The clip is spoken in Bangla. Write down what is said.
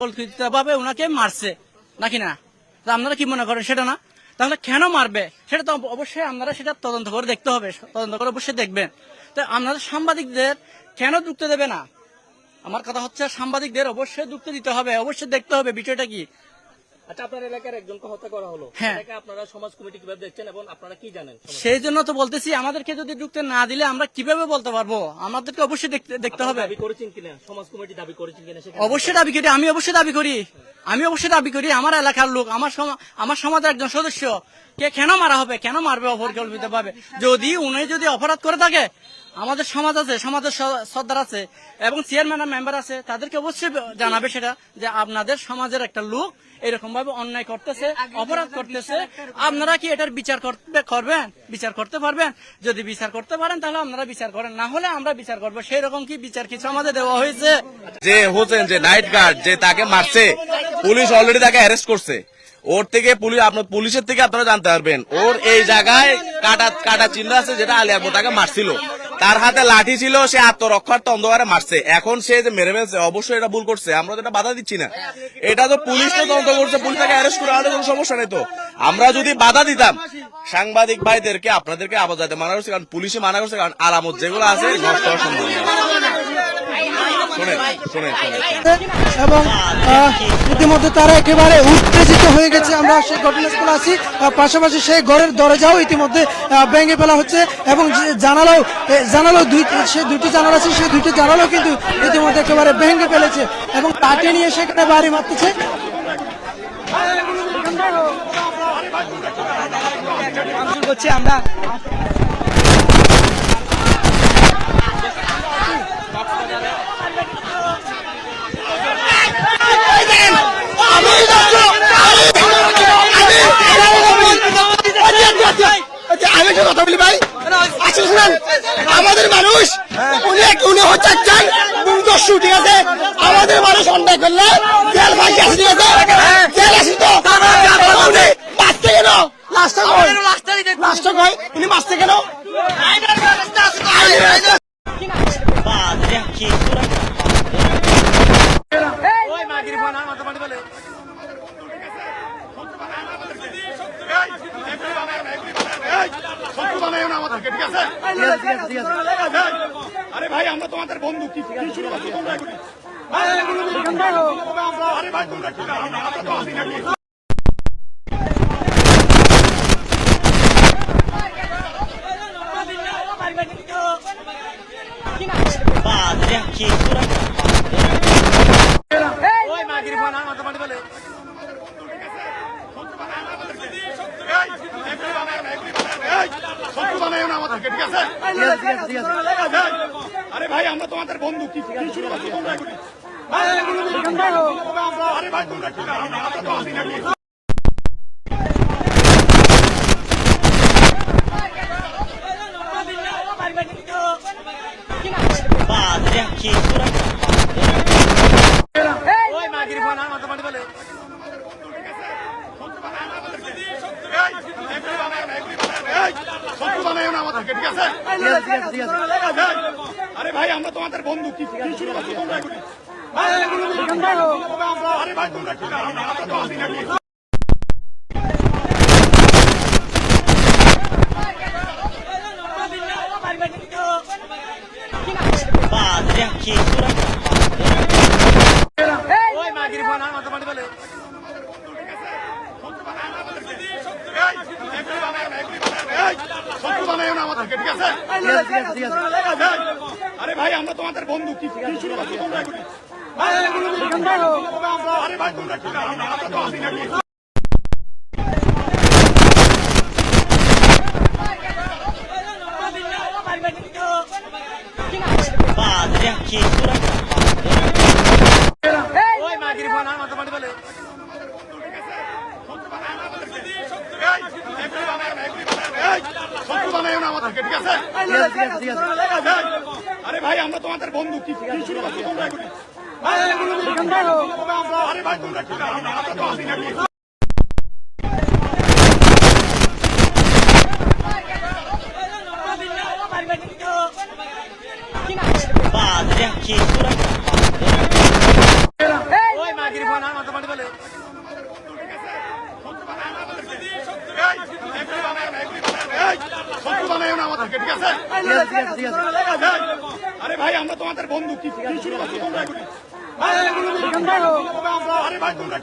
কল্পিতভাবে ওনাকে মারছে, নাকি না? আপনারা কি মনে করেন সেটা না? তাহলে কেন মারবে? সেটা তো অবশ্যই আপনারা সেটা তদন্ত করে দেখতে হবে, তদন্ত করে অবশ্যই দেখবেন। তো আপনাদের সাংবাদিকদের কেন ঢুকতে দেবে না? আমার কথা হচ্ছে সাংবাদিকদের অবশ্যই ঢুকতে দিতে হবে, অবশ্যই দেখতে হবে বিষয়টা কি? আচ্ছা আপনার এলাকার একজনকে হত্যা করা হলো। হ্যাঁ। আপনারা সমাজ কমিটি কীভাবে দেখছেন এবং আপনারা কি জানেন সেই জন্য তো বলতেছি আমাদেরকে যদি ঢুকতে না দিলে আমরা কীভাবে বলতে পারব? আমাদেরকে অবশ্যই দেখতে হবে। দাবি করেছেন কিনা? সমাজ কমিটি দাবি করেছেন কিনা অবশ্যই দাবি করি আমি অবশ্যই দাবি করি। আমি অবশ্যই দাবি করি আমার এলাকার লোক আমার আমার সমাজের একজন সদস্য কে কেন মারা হবে কেন মারবে অপরিকল্পিত ভাবে যদি উনি যদি অপরাধ করে থাকে আমাদের সমাজ আছে সমাজের সর্দার আছে এবং চেয়ারম্যান মেম্বার আছে তাদেরকে অবশ্যই জানাবে সেটা যে আপনাদের সমাজের একটা লোক এরকম ভাবে অন্যায় করতেছে অপরাধ করতেছে আপনারা কি এটার বিচার করতে করবেন? বিচার করতে পারবেন? যদি বিচার করতে পারেন তাহলে আপনারা বিচার করেন। না হলে আমরা বিচার করব। সেই রকম কি বিচার কিছু আমাদের দেওয়া হয়েছে? যে হোসেন যে নাইট গার্ড যে তাকে মারছে পুলিশ অলরেডি তাকে অ্যারেস্ট করছে। ওর থেকে পুলিশ আপনার পুলিশের থেকে আপনারা জানতে পারবেন। ওর এই জায়গায় কাটা কাটা চিহ্ন আছে যেটা আলিয়াবো তাকে মারছিল। তার হাতে লাঠি ছিল, সে আত্মরক্ষার অন্ধকারে মারছে। এখন সে যে মেরে ফেলছে, অবশ্যই এটা ভুল করছে। আমরা তো এটা বাধা দিচ্ছি না। এটা তো পুলিশ তো তদন্ত করছে পুলিশ তাকে অ্যারেস্ট করে আমাদের কোনো সমস্যা নেই তো। আমরা যদি বাধা দিতাম, সাংবাদিক ভাইদেরকে আপনাদেরকে আবার যাতে মানা করছে, কারণ পুলিশে মানা করছে, কারণ আলামত যেগুলো আছে, নষ্ট হওয়ার এবং আহ, ইতিমধ্যে তারা একেবারে উত্তেজিত হয়ে গেছে। আমরা সেই ঘটনাস্থলে আছি। পাশাপাশি সেই ঘরের দরজাও ইতিমধ্যে আহ, ভেঙে ফেলা হচ্ছে এবং যে জানালাও জানালাও দুই সে দুটি জানালা আছে সেই দুটি জানালাও কিন্তু ইতিমধ্যে একেবারে ভেঙে ফেলেছে এবং তাকে নিয়ে সেখানে বাড়ি মারতেছে। আমরা আমি কি কথা বলি ভাই? আসলে শুনেন আমাদের মানুষ উনি উনি হচ্ছে একজন দস্যু ঠিক আছে। আমাদের মানুষ অন্যায় করলে জেল ফাঁসি আছে ঠিক আছে? জেল আসি তো? বাঁচতে কেন? লাস্টটা কই? লাস্টটা কই? উনি বাঁচতে কেন? আরে ভাই আমরা তোমাদের বন্ধু কি শুরু করছ তোমরা? আরে ভাই তোমরা আমরা তো নাকি বানাইও না আমাদেরকে ঠিক আছে? আরে ভাই আমরা তোমাদের বন্ধু কি কি শুরু করছ তোমরা আরে ভাই তোমরা কি আমরা আমরা তো আছি নাকি শত্রু আমাদেরকে ঠিক আছে আরে ভাই আমরা তোমাদের বন্ধু কি কি শুরু করছ তোমরা আরে ভাই তোমরা কি আমরা আমরা তো আছি নাকি শত্রু আমাদেরকে ঠিক আছে? আরে ভাই আমরা তোমাদের বন্ধু। কি শুরু করছ তোমরা? আরে ভাই তোমরা কি আমরা আমরা তো আছি নাকি? শত্রু বানাইও না আমাদেরকে ঠিক আছে আরে ভাই আমরা তোমাদের বন্ধু কি কি শুরু করছ তোমরা আরে ভাই তোমরা কি আমরা আমরা তো আছি নাকি বানায় মাথা পানি ফেলে এই, এগুলি বানায় না, এগুলি বানায় না, এই, শত্রু বানায় না আমাদেরকে, ঠিক আছে? আরে ভাই আমরা তোমাদের বন্ধু। কি শুরু করছ তোমরা আরে ভাই তোমরা